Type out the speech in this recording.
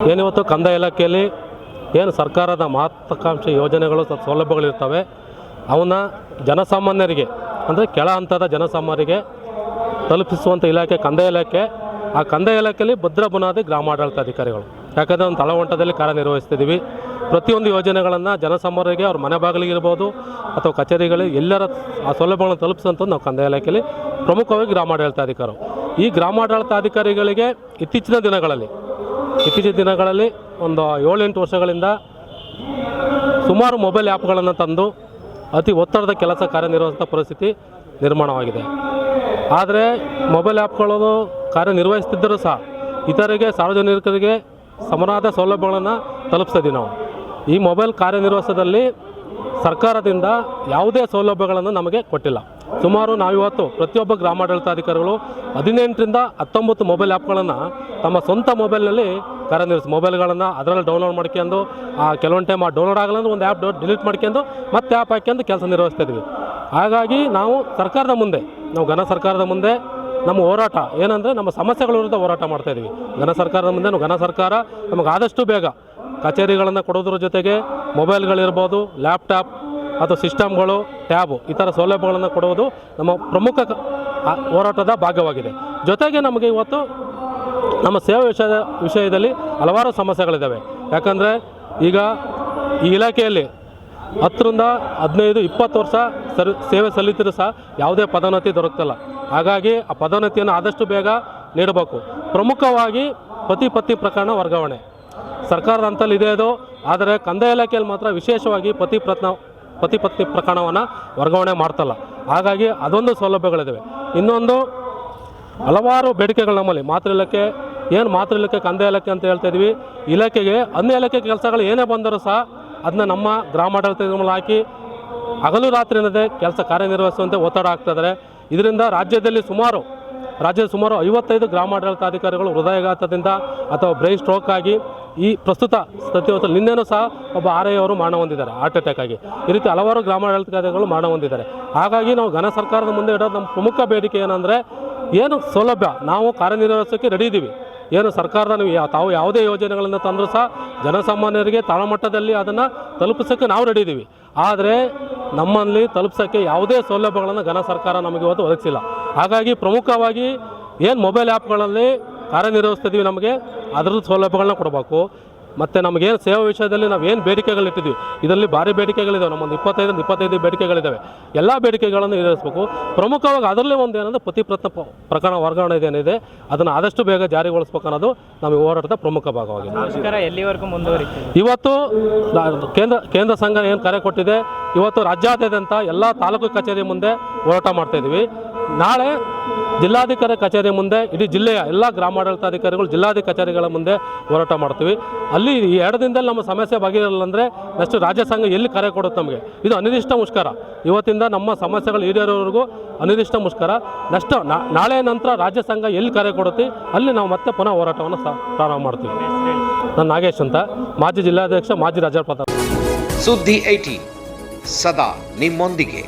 ಏನಿವತ್ತು ಕಂದಾಯ ಇಲಾಖೆಯಲ್ಲಿ ಏನು ಸರ್ಕಾರದ ಮಹತ್ವಾಕಾಂಕ್ಷಿ ಯೋಜನೆಗಳು ಸೌಲಭ್ಯಗಳಿರ್ತವೆ, ಅವನ್ನ ಜನಸಾಮಾನ್ಯರಿಗೆ, ಅಂದರೆ ಕೆಳ ಹಂತದ ಜನಸಾಮಾನ್ಯರಿಗೆ ತಲುಪಿಸುವಂಥ ಇಲಾಖೆ ಕಂದಾಯ ಇಲಾಖೆ. ಆ ಕಂದಾಯ ಇಲಾಖೆಯಲ್ಲಿ ಭದ್ರ ಬುನಾದಿ ಗ್ರಾಮಾಡಳಿತಾಧಿಕಾರಿಗಳು ಯಾಕಂದರೆ ಒಂದು ತಳವಂಟದಲ್ಲಿ ಕಾರ್ಯನಿರ್ವಹಿಸ್ತಿದ್ದೀವಿ. ಪ್ರತಿಯೊಂದು ಯೋಜನೆಗಳನ್ನು ಜನಸಾಮಾನ್ಯರಿಗೆ ಅವ್ರ ಮನೆ ಬಾಗಿಲಿಗಿರ್ಬೋದು ಅಥವಾ ಕಚೇರಿಗಳಿಗೆ ಎಲ್ಲರ ಆ ಸೌಲಭ್ಯಗಳನ್ನು ತಲುಪಿಸುವಂಥದ್ದು ನಾವು ಕಂದಾಯ ಇಲಾಖೆಯಲ್ಲಿ ಪ್ರಮುಖವಾಗಿ ಗ್ರಾಮಾಡಳಿತಾಧಿಕಾರಿ ಈ ಗ್ರಾಮಾಡಳಿತಾಧಿಕಾರಿಗಳಿಗೆ ಇತ್ತೀಚಿನ ದಿನಗಳಲ್ಲಿ ಇತ್ತೀಚಿನ ದಿನಗಳಲ್ಲಿ ಒಂದು ಏಳೆಂಟು ವರ್ಷಗಳಿಂದ ಸುಮಾರು ಮೊಬೈಲ್ ಆ್ಯಪ್ಗಳನ್ನು ತಂದು ಅತಿ ಒತ್ತಡದ ಕೆಲಸ ಕಾರ್ಯನಿರ್ವಹಿಸಿದ ಪರಿಸ್ಥಿತಿ ನಿರ್ಮಾಣವಾಗಿದೆ. ಆದರೆ ಮೊಬೈಲ್ ಆ್ಯಪ್ಗಳು ಕಾರ್ಯನಿರ್ವಹಿಸ್ತಿದ್ದರೂ ಸಹ ಇತರಿಗೆ ಸಾರ್ವಜನಿಕರಿಗೆ ಸಮನಾದ ಸೌಲಭ್ಯಗಳನ್ನು ತಲುಪಿಸ್ತಾ ನಾವು ಈ ಮೊಬೈಲ್ ಕಾರ್ಯನಿರ್ವಹಿಸದಲ್ಲಿ ಸರ್ಕಾರದಿಂದ ಯಾವುದೇ ಸೌಲಭ್ಯಗಳನ್ನು ನಮಗೆ ಕೊಟ್ಟಿಲ್ಲ. ಸುಮಾರು ನಾವಿವತ್ತು ಪ್ರತಿಯೊಬ್ಬ ಗ್ರಾಮಾಡಳಿತಾಧಿಕಾರಿಗಳು ಹದಿನೆಂಟರಿಂದ ಹತ್ತೊಂಬತ್ತು ಮೊಬೈಲ್ ಆ್ಯಪ್ಗಳನ್ನು ತಮ್ಮ ಸ್ವಂತ ಮೊಬೈಲ್ನಲ್ಲಿ ಕಾರ್ಯನಿರ್ವಹಿಸಿ, ಮೊಬೈಲ್ಗಳನ್ನು ಅದರಲ್ಲಿ ಡೌನ್ಲೋಡ್ ಮಾಡ್ಕೊಂಡು, ಆ ಕೆಲವೊಂದು ಟೈಮ್ ಆ ಡೌನ್ಲೋಡ್ ಆಗಲ್ಲ ಒಂದು ಆ್ಯಪ್ ಡಿಲೀಟ್ ಮಾಡ್ಕೊಂಡು ಮತ್ತೆ ಆ್ಯಪ್ ಹಾಕ್ಯಂದು ಕೆಲಸ ನಿರ್ವಹಿಸ್ತಾ ಇದ್ವಿ. ಹಾಗಾಗಿ ನಾವು ಸರ್ಕಾರದ ಮುಂದೆ, ನಾವು ಘನ ಸರ್ಕಾರದ ಮುಂದೆ ನಮ್ಮ ಹೋರಾಟ ಏನಂದರೆ ನಮ್ಮ ಸಮಸ್ಯೆಗಳ ವಿರುದ್ಧ ಹೋರಾಟ ಮಾಡ್ತಾ ಇದ್ದೀವಿ ಘನ ಸರ್ಕಾರದ ಮುಂದೆ ನಾವು ಘನ ಸರ್ಕಾರ ನಮಗೆ ಆದಷ್ಟು ಬೇಗ ಕಚೇರಿಗಳನ್ನು ಕೊಡೋದ್ರ ಜೊತೆಗೆ ಮೊಬೈಲ್ಗಳಿರ್ಬೋದು, ಲ್ಯಾಪ್ಟಾಪ್ ಅಥವಾ ಸಿಸ್ಟಮ್ಗಳು, ಟ್ಯಾಬು ಈ ಥರ ಸೌಲಭ್ಯಗಳನ್ನು ಕೊಡುವುದು ನಮ್ಮ ಪ್ರಮುಖ ಹೋರಾಟದ ಭಾಗವಾಗಿದೆ. ಜೊತೆಗೆ ನಮಗೆ ಇವತ್ತು ನಮ್ಮ ಸೇವೆ ವಿಷಯದ, ವಿಷಯದಲ್ಲಿ ಹಲವಾರು ಸಮಸ್ಯೆಗಳಿದ್ದಾವೆ. ಯಾಕಂದರೆ ಈಗ ಈ ಇಲಾಖೆಯಲ್ಲಿ ಹತ್ತರಿಂದ ಹದಿನೈದು, ಇಪ್ಪತ್ತು ವರ್ಷ ಸರ್, ಸೇವೆ ಸಲ್ಲಿಸಿದ್ರು ಸಹ ಯಾವುದೇ ಪದೋನ್ನತಿ ದೊರಕ್ತಲ್ಲ. ಹಾಗಾಗಿ ಆ ಪದೋನ್ನತಿಯನ್ನು ಆದಷ್ಟು ಬೇಗ ನೀಡಬೇಕು. ಪ್ರಮುಖವಾಗಿ ಪತಿ ಪತ್ನಿ ಪ್ರಕರಣ ವರ್ಗಾವಣೆ. ಸರ್ಕಾರದ ಹಂತಲ್ಲಿ ಇದೆ ಅದು, ಆದರೆ ಕಂದಾಯ ಇಲಾಖೆಯಲ್ಲಿ ಮಾತ್ರ ವಿಶೇಷವಾಗಿ ಪತಿ ಪ್ರತ್ನ ಪತಿ ಪತ್ನಿ ಪ್ರಕರಣವನ್ನು ವರ್ಗಾವಣೆ ಮಾಡ್ತಲ್ಲ. ಹಾಗಾಗಿ ಅದೊಂದು ಸೌಲಭ್ಯಗಳಿದ್ದಾವೆ ಇನ್ನೊಂದು ಹಲವಾರು ಬೇಡಿಕೆಗಳು ನಮ್ಮಲ್ಲಿ. ಮಾತೃ ಇಲಾಖೆ, ಏನು ಮಾತೃ ಇಲಾಖೆ, ಕಂದೆ ಇಲಾಖೆ ಅಂತ ಹೇಳ್ತಾ ಇದ್ವಿ. ಇಲಾಖೆಗೆ, ಅನ್ಯ ಇಲಾಖೆ ಕೆಲಸಗಳು ಏನೇ ಬಂದರೂ ಸಹ ಅದನ್ನ ನಮ್ಮ ಗ್ರಾಮಾಡಳಿತದ ಮೇಲೆ ಹಾಕಿ ಹಗಲು ರಾತ್ರಿ ಕೆಲಸ ಕಾರ್ಯನಿರ್ವಹಿಸುವಂತೆ ಒತ್ತಡ ಆಗ್ತಾ ಇದ್ದಾರೆ ಇದರಿಂದ ರಾಜ್ಯದಲ್ಲಿ ಸುಮಾರು ರಾಜ್ಯದ ಸುಮಾರು ಐವತ್ತೈದು ಗ್ರಾಮಾಡಳಿತಾಧಿಕಾರಿಗಳು ಹೃದಯಾಘಾತದಿಂದ ಅಥವಾ ಬ್ರೈನ್ ಸ್ಟ್ರೋಕ್ ಆಗಿ ಈ ಪ್ರಸ್ತುತ ಸ್ಥಿತಿವತ್ತು ನಿನ್ನೆನೂ ಸಹ ಒಬ್ಬ ಆರ್ ಅವರು ಮರಣ ಹೊಂದಿದ್ದಾರೆ, ಹಾರ್ಟ್ ಅಟ್ಯಾಕ್ ಆಗಿ. ಈ ರೀತಿ ಹಲವಾರು ಗ್ರಾಮಾಡಳಿತಾಧಿಕಾರಿಗಳು ಮರಣ ಹೊಂದಿದ್ದಾರೆ. ಹಾಗಾಗಿ ನಾವು ಘನ ಸರ್ಕಾರದ ಮುಂದೆ ಇಡೋದು ನಮ್ಮ ಪ್ರಮುಖ ಬೇಡಿಕೆ ಏನಂದರೆ ಏನು ಸೌಲಭ್ಯ ನಾವು ಕಾರ್ಯನಿರ್ವಹಿಸೋಕ್ಕೆ ರೆಡಿ ಇದ್ದೀವಿ ಏನು ಸರ್ಕಾರದ ನೀವು ತಾವು ಯಾವುದೇ ಯೋಜನೆಗಳನ್ನು ತಂದರೂ ಸಹ ಜನಸಾಮಾನ್ಯರಿಗೆ ತಾಳಮಟ್ಟದಲ್ಲಿ ಅದನ್ನು ತಲುಪಿಸೋಕ್ಕೆ ನಾವು ರೆಡಿ ಇದ್ದೀವಿ ಆದರೆ ನಮ್ಮಲ್ಲಿ ತಲುಪಿಸೋಕ್ಕೆ ಯಾವುದೇ ಸೌಲಭ್ಯಗಳನ್ನು ಘನ ಸರ್ಕಾರ ನಮಗೆ ಇವತ್ತು ಒದಗಿಸಿಲ್ಲ. ಹಾಗಾಗಿ ಪ್ರಮುಖವಾಗಿ ಏನು ಮೊಬೈಲ್ ಆ್ಯಪ್ಗಳಲ್ಲಿ ಕಾರ್ಯನಿರ್ವಹಿಸ್ತಿದ್ದೀವಿ ನಮಗೆ, ಅದರದ್ದು ಸೌಲಭ್ಯಗಳನ್ನ ಕೊಡಬೇಕು. ಮತ್ತು ನಮಗೇನು ಸೇವಾ ವಿಷಯದಲ್ಲಿ ನಾವು ಏನು ಬೇಡಿಕೆಗಳಿಟ್ಟಿದ್ವಿ ಇದರಲ್ಲಿ ಭಾರಿ ಬೇಡಿಕೆಗಳಿದ್ದಾವೆ ನಮ್ಮೊಂದು ಇಪ್ಪತ್ತೈದರಿಂದ ಇಪ್ಪತ್ತೈದು ಬೇಡಿಕೆಗಳಿದ್ದಾವೆ ಎಲ್ಲ ಬೇಡಿಕೆಗಳನ್ನು ಈಡೇರಿಸಬೇಕು. ಪ್ರಮುಖವಾಗಿ ಅದರಲ್ಲೇ ಒಂದು ಏನಂದರೆ ಪತಿಪ್ರತ್ನ ಪ್ರಕರಣ ವರ್ಗಾವಣೆ ಏನಿದೆ ಅದನ್ನು ಆದಷ್ಟು ಬೇಗ ಜಾರಿಗೊಳಿಸಬೇಕು ಅನ್ನೋದು ನಮ್ಮ ಈ ಹೋರಾಟದ ಪ್ರಮುಖ ಭಾಗವಾಗಿದೆ. ಎಲ್ಲಿವರೆಗೂ ಮುಂದುವರಿ ಇವತ್ತು ಕೇಂದ್ರ ಕೇಂದ್ರ ಸಂಘ ಏನು ಕರೆ ಕೊಟ್ಟಿದೆ ಇವತ್ತು ರಾಜ್ಯಾದ್ಯಂತ ಎಲ್ಲ ತಾಲೂಕು ಕಚೇರಿ ಮುಂದೆ ಹೋರಾಟ ಮಾಡ್ತಾ ಇದ್ದೀವಿ ನಾಳೆ ಜಿಲ್ಲಾಧಿಕಾರಿ ಕಚೇರಿ ಮುಂದೆ, ಇಡೀ ಜಿಲ್ಲೆಯ ಎಲ್ಲ ಗ್ರಾಮಾಡಳಿತಾಧಿಕಾರಿಗಳು ಜಿಲ್ಲಾಧಿಕಾರಿಗಳ ಮುಂದೆ ಹೋರಾಟ ಮಾಡ್ತೀವಿ. ಅಲ್ಲಿ ಈ ಎರಡು ದಿನದಲ್ಲಿ ನಮ್ಮ ಸಮಸ್ಯೆ ಬಗೆಹರಿಲ್ಲ ಅಂದರೆ ನೆಕ್ಸ್ಟ್ ರಾಜ್ಯ ಸಂಘ ಎಲ್ಲಿ ಕರೆ ಕೊಡುತ್ತೆ ನಮಗೆ? ಇದು ಅನಿರ್ದಿಷ್ಟ ಮುಷ್ಕರ. ಇವತ್ತಿಂದ ನಮ್ಮ ಸಮಸ್ಯೆಗಳು ಈಡೇರೋವರೆಗೂ ಅನಿರ್ದಿಷ್ಟ ಮುಷ್ಕರ. ನೆಕ್ಸ್ಟ್ ನಾಳೆ ನಂತರ ರಾಜ್ಯ ಸಂಘ ಎಲ್ಲಿ ಕರೆ ಕೊಡುತ್ತೆ, ಅಲ್ಲಿ ನಾವು ಮತ್ತೆ ಪುನಃ ಹೋರಾಟವನ್ನು ಪ್ರಾರಂಭ ಮಾಡ್ತೀವಿ. ನಾನು ನಾಗೇಶ್ ಅಂತ, ಮಾಜಿ ಜಿಲ್ಲಾಧ್ಯಕ್ಷ, ಮಾಜಿ ರಾಜ್ಯಪಾಲ ಸುದ್ದಿ ಐಟಿ, ಸದಾ ನಿಮ್ಮೊಂದಿಗೆ.